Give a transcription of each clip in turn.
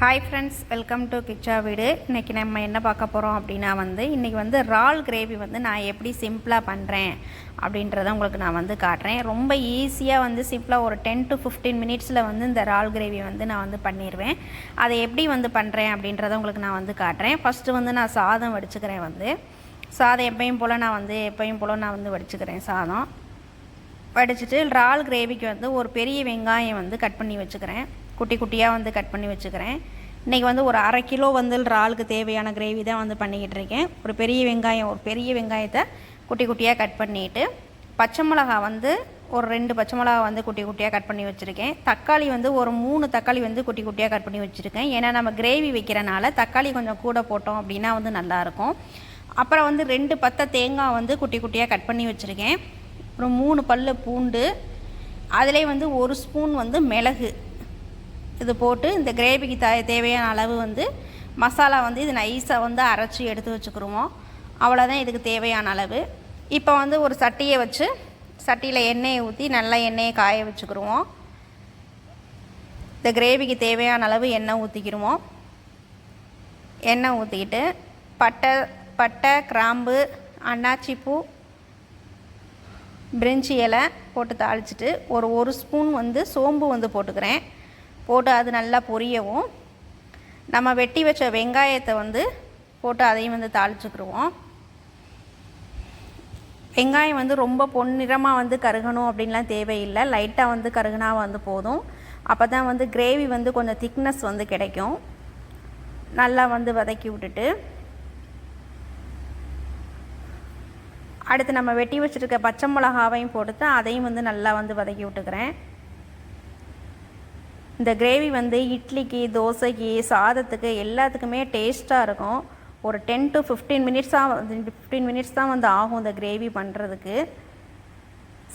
Hi friends welcome to Kichcha வீடு இன்றைக்கி நம்ம என்ன பார்க்க போகிறோம் அப்படின்னா வந்து இன்றைக்கி வந்து இறால் கிரேவி வந்து நான் எப்படி சிம்பிளாக பண்ணுறேன் அப்படின்றத உங்களுக்கு நான் வந்து காட்டுறேன். ரொம்ப ஈஸியாக வந்து சிம்பிளாக ஒரு டென் டு ஃபிஃப்டீன் மினிட்ஸில் வந்து இந்த இறால் கிரேவி வந்து நான் வந்து பண்ணிடுவேன் அதை எப்படி வந்து பண்ணுறேன் அப்படின்றத உங்களுக்கு நான் வந்து காட்டுறேன். ஃபஸ்ட்டு வந்து நான் சாதம் வடிச்சுக்கிறேன் வந்து. சாதம் எப்பயும் போல் நான் வந்து எப்பயும் போல் நான் வந்து வடிச்சுக்கிறேன் சாதம். வடிச்சிட்டு இறால் கிரேவிக்கு வந்து ஒரு பெரிய வெங்காயம் வந்து கட் பண்ணி வச்சுக்கிறேன். குட்டி குட்டியாக வந்து கட் பண்ணி வச்சுக்கிறேன். இன்றைக்கி வந்து ஒரு அரை கிலோ வந்து இறாலுக்கு தேவையான கிரேவி தான் வந்து பண்ணிக்கிட்டு இருக்கேன். ஒரு பெரிய வெங்காயம் ஒரு பெரிய வெங்காயத்தை குட்டி குட்டியாக கட் பண்ணிவிட்டு பச்சை மிளகா வந்து ஒரு ரெண்டு பச்சை மிளகா வந்து குட்டி குட்டியாக கட் பண்ணி வச்சுருக்கேன். தக்காளி வந்து ஒரு மூணு தக்காளி வந்து குட்டி குட்டியாக கட் பண்ணி வச்சுருக்கேன். ஏன்னா நம்ம கிரேவி வைக்கிறனால தக்காளி கொஞ்சம் கூட போட்டோம் அப்படின்னா வந்து நல்லாயிருக்கும் அப்புறம் வந்து ரெண்டு பத்தை தேங்காய் வந்து குட்டி குட்டியாக கட் பண்ணி வச்சுருக்கேன். அப்புறம் மூணு பல்லு பூண்டு அதிலே வந்து ஒரு ஸ்பூன் வந்து மிளகு. இது போட்டு இந்த கிரேவிக்கு த தேவையான அளவு வந்து மசாலா வந்து இது நைஸாக வந்து அரைச்சி எடுத்து வச்சுக்கிருவோம். அவ்வளோதான் இதுக்கு தேவையான அளவு. இப்போ வந்து ஒரு சட்டியை வச்சு சட்டியில் எண்ணெயை ஊற்றி நல்லா எண்ணெயை காய வச்சுக்கிருவோம். இந்த கிரேவிக்கு தேவையான அளவு எண்ணெய் ஊற்றிக்கிடுவோம் எண்ணெய் ஊற்றிக்கிட்டு பட்டை பட்டை கிராம்பு அன்னாச்சிப்பூ பிரிஞ்சி இலை போட்டு தாளிச்சிட்டு ஒரு ஒரு ஸ்பூன் வந்து சோம்பு வந்து போட்டுக்கிறேன். போட்டு அது நல்லா பொரியவும். நம்ம வெட்டி வச்ச வெங்காயத்தை வந்து போட்டு அதையும் வந்து தாளிச்சுக்கிடுவோம் வெங்காயம் வந்து ரொம்ப பொன்னிறமாக வந்து கருகணும் அப்படின்லாம் தேவையில்லை. லைட்டாக வந்து கருகுனா வந்து போதும். அப்போ தான் வந்து கிரேவி வந்து கொஞ்சம் திக்னஸ் வந்து கிடைக்கும். நல்லா வந்து வதக்கி விட்டுட்டு. அடுத்து நம்ம வெட்டி வச்சுருக்க பச்சை மிளகாவையும் போட்டு அதையும் வந்து நல்லா வந்து வதக்கி விட்டுக்கிறேன். இந்த கிரேவி வந்து இட்லிக்கு தோசைக்கு சாதத்துக்கு எல்லாத்துக்குமே டேஸ்ட்டாக இருக்கும். ஒரு டென் டு ஃபிஃப்டீன் மினிட்ஸாக வந்து ஃபிஃப்டீன் மினிட்ஸ் தான் வந்து ஆகும் இந்த கிரேவி பண்ணுறதுக்கு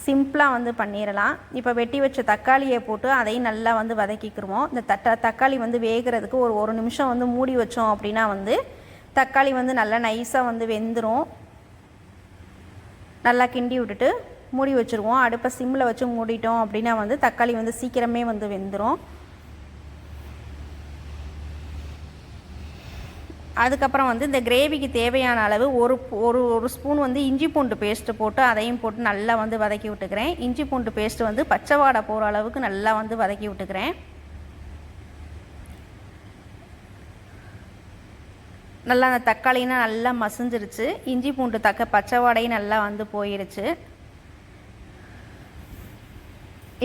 சிம்பிளாக வந்து பண்ணிடலாம் இப்போ வெட்டி வச்ச தக்காளியை போட்டு அதையும் நல்லா வந்து வதக்கிக்கிருவோம். இந்த தட்ட தக்காளி வந்து வேகிறதுக்கு ஒரு ஒரு நிமிஷம் வந்து மூடி வச்சோம் அப்படின்னா வந்து தக்காளி வந்து நல்லா நைஸாக வந்து வெந்துடும் நல்லா கிண்டி விட்டுட்டு மூடி வச்சுருவோம். அடுப்பை சிம்மில் வச்சு மூடிட்டோம் அப்படின்னா வந்து தக்காளி வந்து சீக்கிரமே வந்து வெந்துடும் அதுக்கப்புறம் வந்து இந்த கிரேவிக்கு தேவையான அளவு ஒரு ஒரு ஒரு ஸ்பூன் வந்து இஞ்சி பூண்டு பேஸ்ட்டு போட்டு அதையும் போட்டு நல்லா வந்து வதக்கி விட்டுக்கிறேன். இஞ்சி பூண்டு பேஸ்ட்டு வந்து பச்சை வாடை போகிற அளவுக்கு நல்லா வந்து வதக்கி விட்டுக்கிறேன். நல்லா அந்த தக்காளினா நல்லா மசிஞ்சிருச்சு. இஞ்சி பூண்டு தக்க பச்சை வாடையும் நல்லா வந்து போயிடுச்சு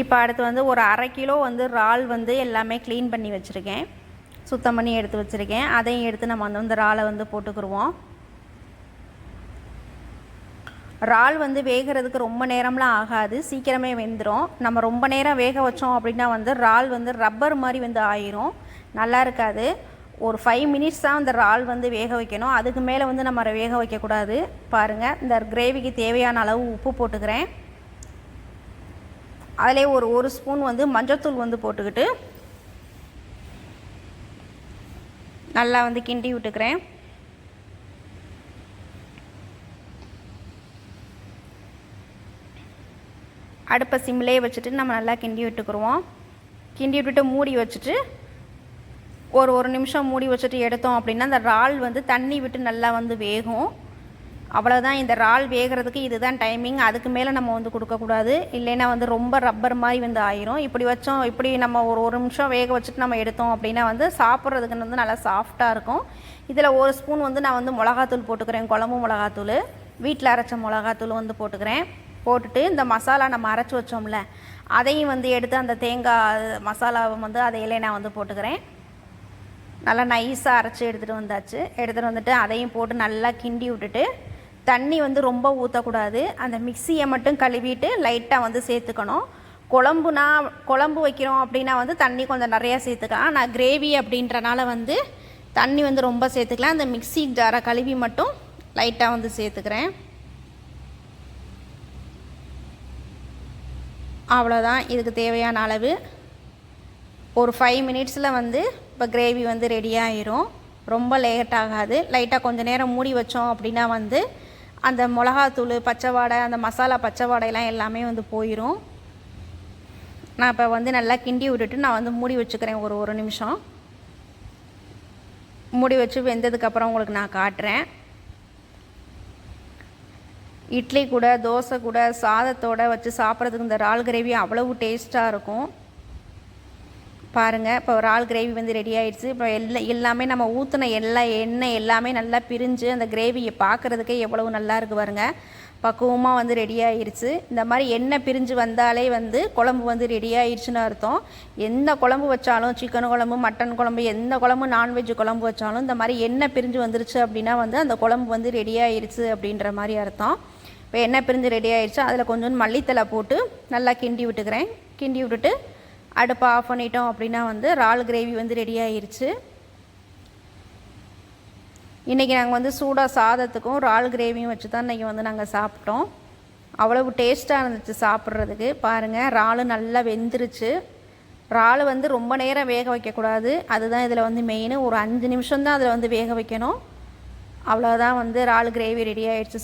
இப்போ அடுத்து வந்து ஒரு அரை கிலோ வந்து இறால் வந்து எல்லாமே க்ளீன் பண்ணி வச்சுருக்கேன். சுத்தம் பண்ணி எடுத்து வச்சுருக்கேன். அதையும் எடுத்து நம்ம வந்து இந்த இறாலை வந்து போட்டுக்கிருவோம். இறால் வந்து வேகிறதுக்கு ரொம்ப நேரம்லாம் ஆகாது. சீக்கிரமே வெந்துடும் நம்ம ரொம்ப நேரம் வேக வச்சோம் அப்படின்னா வந்து இறால் வந்து ரப்பர் மாதிரி வந்து ஆயிரும். நல்லா இருக்காது. ஒரு ஃபைவ் மினிட்ஸ் தான் அந்த இறால் வந்து வேக வைக்கணும். அதுக்கு மேலே வந்து நம்ம அதை வேக வைக்கக்கூடாது. பாருங்கள் இந்த கிரேவிக்கு தேவையான அளவு உப்பு போட்டுக்கிறேன். அதிலே ஒரு ஒரு ஸ்பூன் வந்து மஞ்சத்தூள் வந்து போட்டுக்கிட்டு நல்லா வந்து கிண்டி விட்டுக்கிறேன். அடுப்பை சிம்லேயே வச்சுட்டு நம்ம நல்லா கிண்டி விட்டுக்குருவோம். கிண்டி விட்டுட்டு மூடி வச்சுட்டு ஒரு ஒரு நிமிஷம் மூடி வச்சுட்டு எடுத்தோம் அப்படின்னா அந்த இறால் வந்து தண்ணி விட்டு நல்லா வந்து வேகும். அவ்வளோதான் இந்த இறால் வேகிறதுக்கு இதுதான் டைமிங் அதுக்கு மேலே நம்ம வந்து கொடுக்கக்கூடாது இல்லைன்னா வந்து ரொம்ப ரப்பர் மாதிரி வந்து ஆயிரும். இப்படி வச்சோம் இப்படி நம்ம ஒரு ஒரு நிமிஷம் வேக வச்சுட்டு நம்ம எடுத்தோம் அப்படின்னா வந்து சாப்பிட்றதுக்கு வந்து நல்லா சாஃப்டாக இருக்கும். இதில் ஒரு ஸ்பூன் வந்து நான் வந்து மிளகாத்தூள் போட்டுக்கிறேன். குழம்பு மிளகாத்தூள் வீட்டில் அரைச்ச மிளகாத்தூள் வந்து போட்டுக்கிறேன். போட்டுட்டு இந்த மசாலா நம்ம அரைச்சி வச்சோம்ல அதையும் வந்து எடுத்து அந்த தேங்காய் மசாலாவை வந்து அதையிலே நான் வந்து போட்டுக்கிறேன். நல்லா நைஸாக அரைச்சி எடுத்துகிட்டு வந்தாச்சு. எடுத்துகிட்டு வந்துட்டு அதையும் போட்டு நல்லா கிண்டி விட்டுட்டு தண்ணி வந்து ரொம்ப ஊற்றக்கூடாது அந்த மிக்சியை மட்டும் கழுவிட்டு லைட்டாக வந்து சேர்த்துக்கணும். குழம்புனா குழம்பு வைக்கிறோம் அப்படின்னா வந்து தண்ணி கொஞ்சம் நிறையா சேர்த்துக்கலாம். நான் கிரேவி அப்படின்றனால வந்து தண்ணி வந்து ரொம்ப சேர்த்துக்கலாம். அந்த மிக்சி ஜாரை கழுவி மட்டும் லைட்டாக வந்து சேர்த்துக்கிறேன். அவ்வளோதான் இதுக்கு தேவையான அளவு. ஒரு ஃபைவ் மினிட்ஸில் வந்து இப்போ கிரேவி வந்து ரெடி ஆயிரும். ரொம்ப லேட் ஆகாது. லைட்டாக கொஞ்சம் நேரம் மூடி வச்சோம் அப்படின்னா வந்து அந்த மிளகாத்தூள் பச்சை வாடை அந்த மசாலா பச்சை வாடையெல்லாம் எல்லாமே வந்து போயிடும் நான் இப்போ வந்து நல்லா கிண்டி விட்டுட்டு நான் வந்து மூடி வச்சுக்கிறேன் ஒரு ஒரு நிமிஷம். மூடி வச்சு வெந்ததுக்கப்புறம் உங்களுக்கு நான் காட்டுறேன். இட்லி கூட தோசை கூட சாதத்தோட வச்சு சாப்பிட்றதுக்கு இந்த இறால் கிரேவி அவ்வளவு டேஸ்ட்டாக இருக்கும். பாருங்கள் இப்போ ஒரு ஆள் கிரேவி வந்து ரெடி ஆயிடுச்சு. இப்போ எல்லா எல்லாமே நம்ம ஊற்றின எல்லா எண்ணெய் எல்லாமே நல்லா பிரிஞ்சு அந்த கிரேவியை பார்க்குறதுக்கே எவ்வளவு நல்லா இருக்குது பாருங்க. பக்குவமாக வந்து ரெடி ஆயிருச்சு. இந்த மாதிரி எண்ணெய் பிரிஞ்சு வந்தாலே வந்து குழம்பு வந்து ரெடி ஆயிடுச்சுன்னு அர்த்தம். எந்த குழம்பு வச்சாலும் சிக்கன் குழம்பு மட்டன் குழம்பு எந்த குழம்பு நான்வெஜ் குழம்பு வச்சாலும் இந்த மாதிரி எண்ணெய் பிரிஞ்சு வந்துருச்சு அப்படின்னா வந்து அந்த குழம்பு வந்து ரெடி ஆயிடுச்சு அப்படின்ற மாதிரி அர்த்தம். இப்போ எண்ணெய் பிரிஞ்சு ரெடி ஆயிடுச்சு அதில் கொஞ்சம் மல்லித்தலை போட்டு நல்லா கிண்டி விட்டுக்கிறேன். கிண்டி விட்டுட்டு அடுப்பை ஆஃப் பண்ணிட்டோம் அப்படின்னா வந்து இறால் கிரேவி வந்து ரெடி ஆயிடுச்சு இன்றைக்கி நாங்கள் வந்து சூடாக சாதத்துக்கும் இறால் கிரேவியும் வச்சு தான் இன்றைக்கி வந்து நாங்கள் சாப்பிட்டோம். அவ்வளவு டேஸ்ட்டாக இருந்துச்சு சாப்பிட்றதுக்கு. பாருங்கள் இறால் நல்லா வெந்துருச்சு. இறால் வந்து ரொம்ப நேரம் வேக வைக்கக்கூடாது. அதுதான் இதில் வந்து மெயின் ஒரு அஞ்சு நிமிஷம் தான் அதில் வந்து வேக வைக்கணும். அவ்வளோதான் வந்து இறால் கிரேவி ரெடி ஆகிடுச்சு